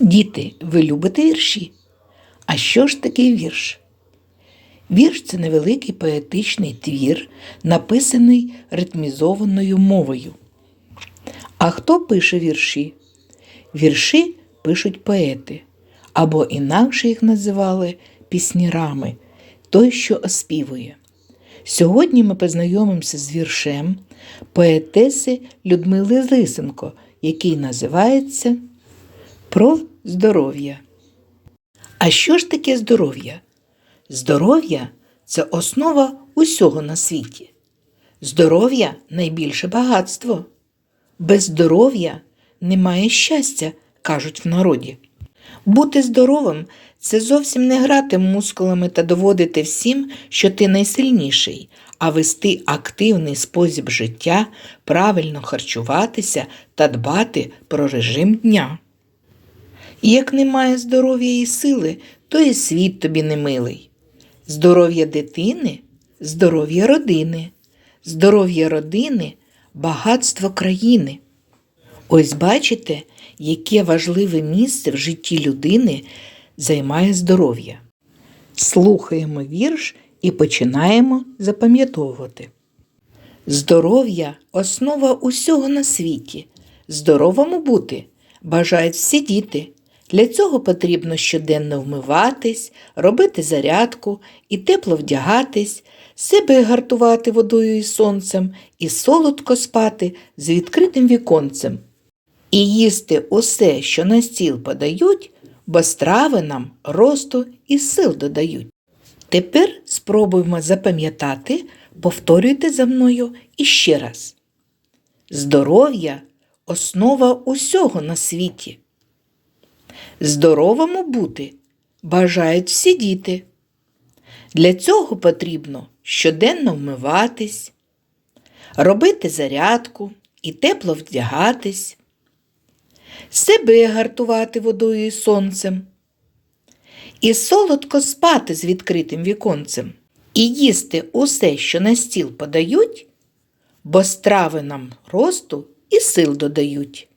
Діти, ви любите вірші? А що ж таке вірш? Вірш це невеликий поетичний твір, написаний ритмізованою мовою. А хто пише вірші? Вірші пишуть поети, або інакше їх називали піснірами, той, що оспівує. Сьогодні ми познайомимося з віршем поетеси Людмили Лисенко, який називається Про здоров'я. А що ж таке здоров'я? Здоров'я це основа усього на світі. Здоров'я найбільше багатство. Без здоров'я немає щастя, кажуть в народі. Бути здоровим це зовсім не грати мускулами та доводити всім, що ти найсильніший, а вести активний спосіб життя, правильно харчуватися та дбати про режим дня. І Як немає здоров'я і сили, то і світ тобі не милий. Здоров'я дитини здоров'я родини, здоров'я родини багатство країни. Ось бачите, яке важливе місце в житті людини займає здоров'я. Слухаємо вірш і починаємо запам'ятовувати. Здоров'я основа усього на світі. Здоровому бути бажають всі діти. Для цього потрібно щоденно вмиватись, робити зарядку і тепло вдягатись, себе гартувати водою і сонцем, і солодко спати з відкритим віконцем. І їсти усе, що на стіл подають, бо страви нам росту і сил додають. Тепер спробуємо запам'ятати, повторюйте за мною іще раз. Здоров'я основа усього на світі. Здоровому бути бажають всі діти. Для цього потрібно щоденно вмиватись, робити зарядку і тепло вдягатись, себе гартувати водою і сонцем, і солодко спати з відкритим віконцем, і їсти усе, що на стіл подають, бо страви нам росту і сил додають.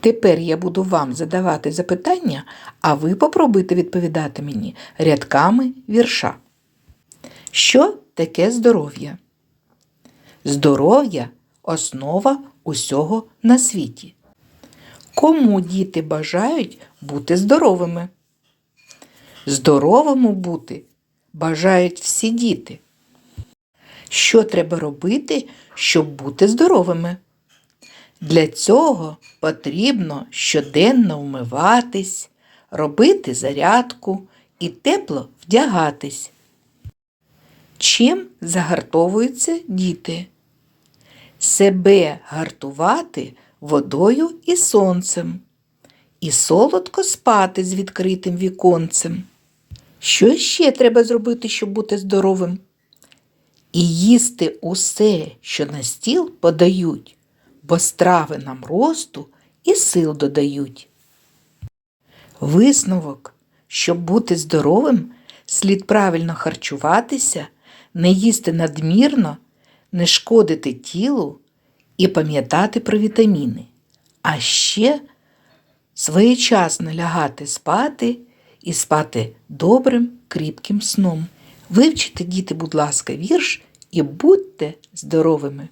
Тепер я буду вам задавати запитання, а ви попробуйте відповідати мені рядками вірша. Що таке здоров'я? Здоров'я основа усього на світі. Кому діти бажають бути здоровими? Здоровому бути бажають всі діти. Що треба робити, щоб бути здоровими? Для цього потрібно щоденно вмиватись, робити зарядку і тепло вдягатись. Чим загартовуються діти? Себе гартувати водою і сонцем, і солодко спати з відкритим віконцем. Що ще треба зробити, щоб бути здоровим? І їсти усе, що на стіл подають, бо страви нам росту і сил додають. Висновок, щоб бути здоровим, слід правильно харчуватися, не їсти надмірно, не шкодити тілу і пам'ятати про вітаміни, а ще своєчасно лягати спати і спати добрим, кріпким сном. Вивчите, діти, будь ласка, вірш і будьте здоровими!